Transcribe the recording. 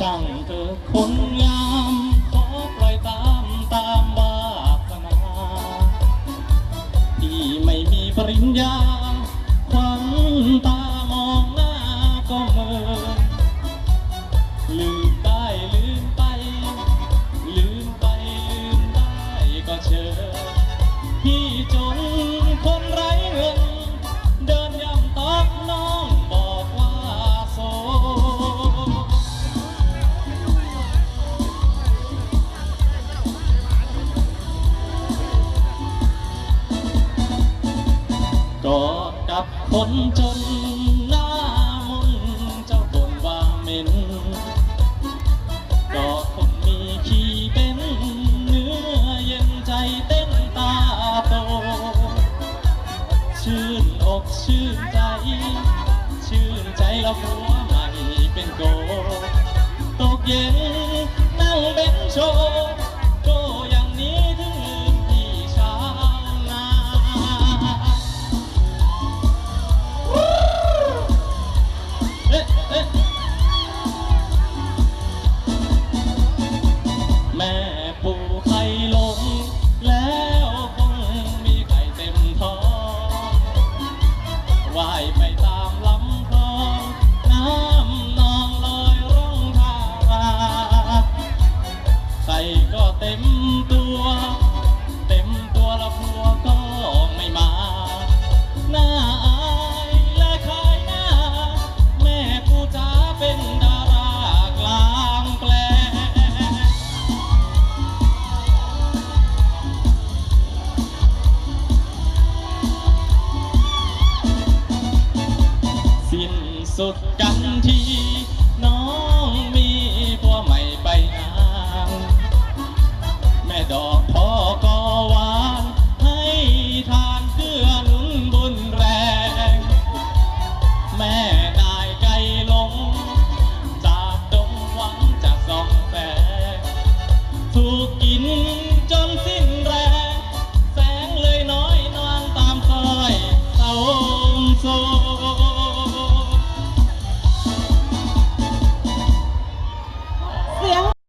ช่างเธอคนยามขอปล่อยตามตามบาปนาที่ไม่มีปริญญา กอดกับคนจนหน้ามนเจ้าบ่นว่าเหม็นกอดคนมีขี้เป็นเนื้อเย็นใจเต้นตาโต ชื่นอกชื่นใจ ชื่นใจแล้วผัวใหม่เป็นโกตกเย็น เต็มตัว เต็มตัวแล้วพัวก็ไม่มา หน้าอายและขายหน้า แม่กูจ๋าเป็นดารากลางแปลงสิ้นสุดก